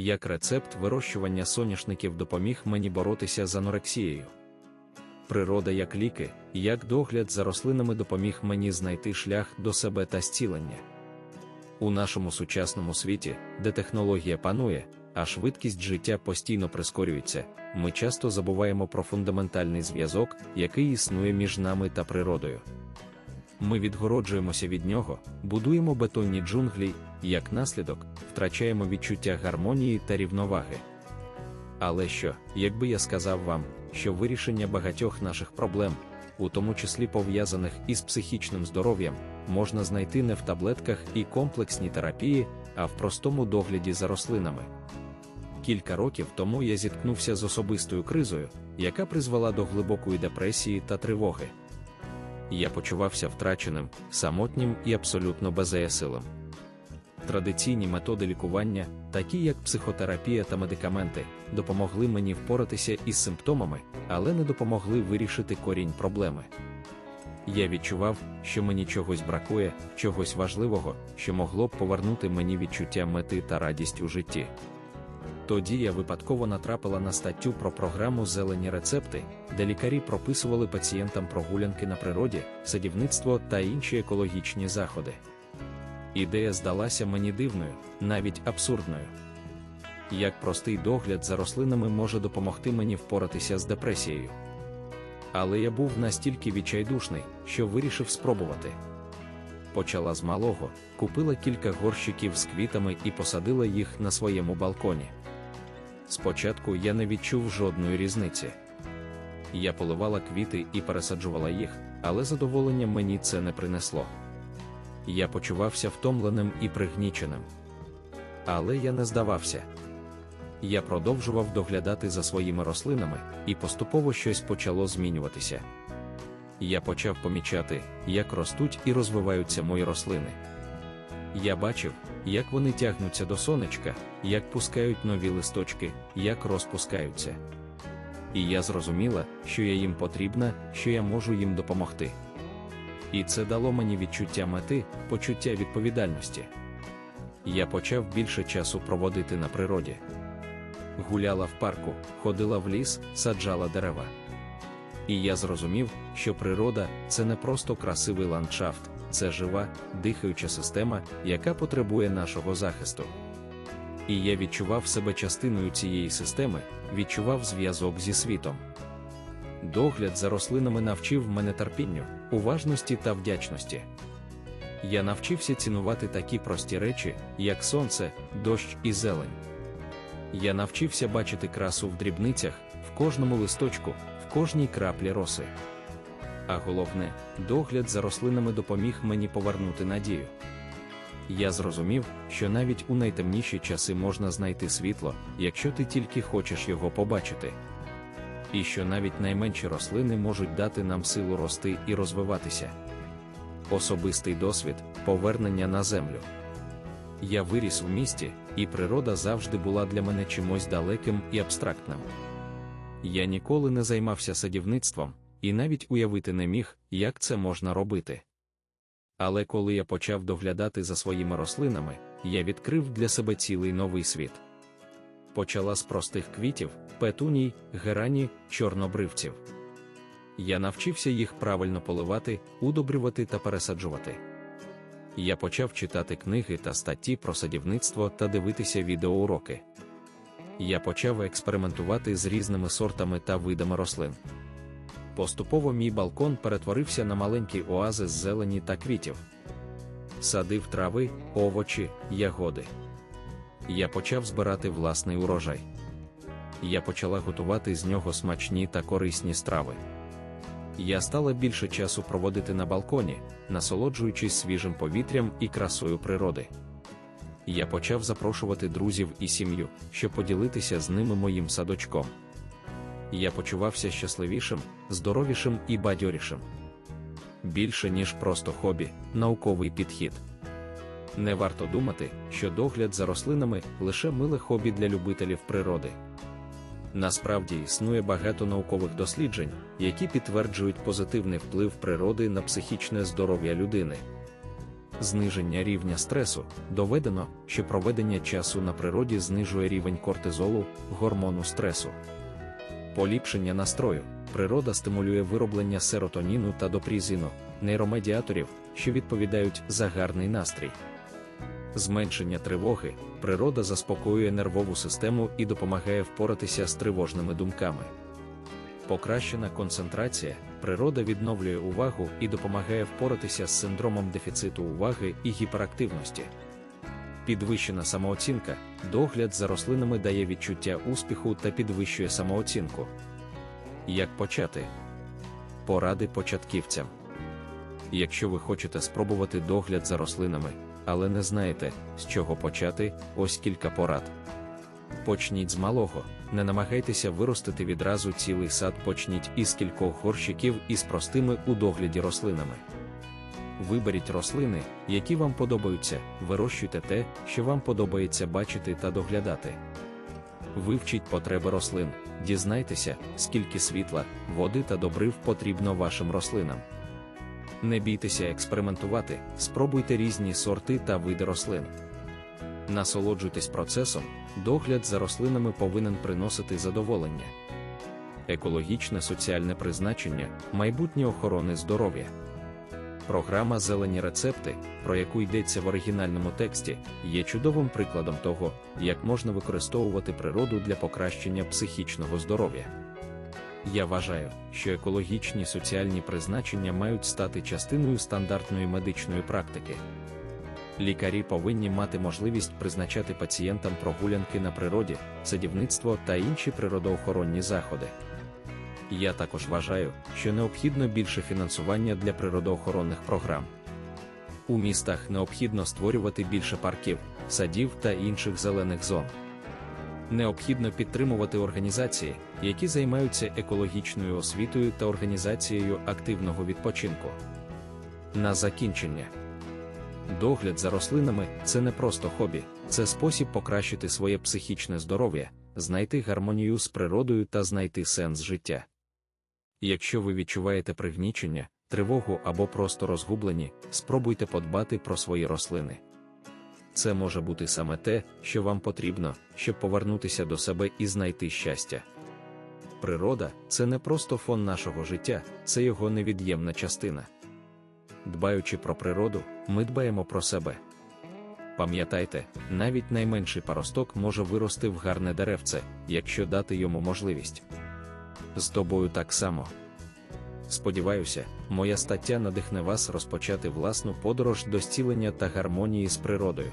Як рецепт вирощування соняшників допоміг мені боротися з анорексією. Природа як ліки, як догляд за рослинами допоміг мені знайти шлях до себе та зцілення. У нашому сучасному світі, де технологія панує, а швидкість життя постійно прискорюється, ми часто забуваємо про фундаментальний зв'язок, який існує між нами та природою. Ми відгороджуємося від нього, будуємо бетонні джунглі, як наслідок, втрачаємо відчуття гармонії та рівноваги. Але що, якби я сказав вам, що вирішення багатьох наших проблем, у тому числі пов'язаних із психічним здоров'ям, можна знайти не в таблетках і комплексній терапії, а в простому догляді за рослинами. Кілька років тому я зіткнувся з особистою кризою, яка призвела до глибокої депресії та тривоги. Я почувався втраченим, самотнім і абсолютно беззаясилим. Традиційні методи лікування, такі як психотерапія та медикаменти, допомогли мені впоратися із симптомами, але не допомогли вирішити корінь проблеми. Я відчував, що мені чогось бракує, чогось важливого, що могло б повернути мені відчуття мети та радість у житті. Тоді я випадково натрапила на статтю про програму Зелені рецепти, де лікарі прописували пацієнтам прогулянки на природі, садівництво та інші екологічні заходи. Ідея здалася мені дивною, навіть абсурдною. Як простий догляд за рослинами може допомогти мені впоратися з депресією. Але я був настільки відчайдушний, що вирішив спробувати. Почала з малого, купила кілька горщиків з квітами і посадила їх на своєму балконі. Спочатку я не відчув жодної різниці. Я поливала квіти і пересаджувала їх, але задоволення мені це не принесло. Я почувався втомленим і пригніченим. Але я не здавався. Я продовжував доглядати за своїми рослинами, і поступово щось почало змінюватися. Я почав помічати, як ростуть і розвиваються мої рослини. Я бачив, як вони тягнуться до сонечка, як пускають нові листочки, як розпускаються. І я зрозуміла, що я їм потрібна, що я можу їм допомогти. І це дало мені відчуття мети, почуття відповідальності. Я почав більше часу проводити на природі. Гуляла в парку, ходила в ліс, саджала дерева. І я зрозумів, що природа це не просто красивий ландшафт, це жива, дихаюча система, яка потребує нашого захисту. І я відчував себе частиною цієї системи, відчував зв'язок зі світом. Догляд за рослинами навчив мене терпінню, уважності та вдячності. Я навчився цінувати такі прості речі, як сонце, дощ і зелень. Я навчився бачити красу в дрібницях, в кожному листочку, в кожній краплі роси. А головне, догляд за рослинами допоміг мені повернути надію. Я зрозумів, що навіть у найтемніші часи можна знайти світло, якщо ти тільки хочеш його побачити. І що навіть найменші рослини можуть дати нам силу рости і розвиватися. Особистий досвід повернення на землю. Я виріс в місті, і природа завжди була для мене чимось далеким і абстрактним. Я ніколи не займався садівництвом, і навіть уявити не міг, як це можна робити. Але коли я почав доглядати за своїми рослинами, я відкрив для себе цілий новий світ. Почала з простих квітів, петуній, герані, чорнобривців. Я навчився їх правильно поливати, удобрювати та пересаджувати. Я почав читати книги та статті про садівництво та дивитися відеоуроки. Я почав експериментувати з різними сортами та видами рослин. Поступово мій балкон перетворився на маленький оази з зелені та квітів. Садив трави, овочі, ягоди. Я почав збирати власний урожай. Я почала готувати з нього смачні та корисні страви. Я стала більше часу проводити на балконі, насолоджуючись свіжим повітрям і красою природи. Я почав запрошувати друзів і сім'ю, щоб поділитися з ними моїм садочком я почувався щасливішим, здоровішим і бадьорішим. Більше, ніж просто хобі, науковий підхід. Не варто думати, що догляд за рослинами лише миле хобі для любителів природи. Насправді існує багато наукових досліджень, які підтверджують позитивний вплив природи на психічне здоров'я людини. Зниження рівня стресу доведено, що проведення часу на природі знижує рівень кортизолу, гормону стресу. Поліпшення настрою. Природа стимулює вироблення серотоніну та допрізину, нейромедіаторів, що відповідають за гарний настрій. Зменшення тривоги. Природа заспокоює нервову систему і допомагає впоратися з тривожними думками. Покращена концентрація. Природа відновлює увагу і допомагає впоратися з синдромом дефіциту уваги і гіперактивності. Підвищена самооцінка. Догляд за рослинами дає відчуття успіху та підвищує самооцінку. Як почати? Поради початківцям. Якщо ви хочете спробувати догляд за рослинами, але не знаєте, з чого почати, ось кілька порад. Почніть з малого, не намагайтеся виростити відразу цілий сад, почніть із кількох горщиків із простими у догляді рослинами. Виберіть рослини, які вам подобаються, вирощуйте те, що вам подобається бачити та доглядати. Вивчіть потреби рослин, дізнайтеся, скільки світла, води та добрив потрібно вашим рослинам. Не бійтеся експериментувати, спробуйте різні сорти та види рослин. Насолоджуйтесь процесом, догляд за рослинами повинен приносити задоволення. Екологічне соціальне призначення, майбутнє охорони здоров'я. Програма Зелені рецепти, про яку йдеться в оригінальному тексті, є чудовим прикладом того, як можна використовувати природу для покращення психічного здоров'я. Я вважаю, що екологічні соціальні призначення мають стати частиною стандартної медичної практики. Лікарі повинні мати можливість призначати пацієнтам прогулянки на природі, садівництво та інші природоохоронні заходи. Я також вважаю, що необхідно більше фінансування для природоохоронних програм. У містах необхідно створювати більше парків, садів та інших зелених зон. Необхідно підтримувати організації, які займаються екологічною освітою та організацією активного відпочинку. На закінчення. Догляд за рослинами це не просто хобі, це спосіб покращити своє психічне здоров'я, знайти гармонію з природою та знайти сенс життя. Якщо ви відчуваєте пригнічення, тривогу або просто розгублені, спробуйте подбати про свої рослини. Це може бути саме те, що вам потрібно, щоб повернутися до себе і знайти щастя. Природа це не просто фон нашого життя, це його невід'ємна частина. Дбаючи про природу, ми дбаємо про себе. Пам'ятайте, навіть найменший паросток може вирости в гарне деревце, якщо дати йому можливість. З тобою так само. Сподіваюся, моя стаття надихне вас розпочати власну подорож до зцілення та гармонії з природою.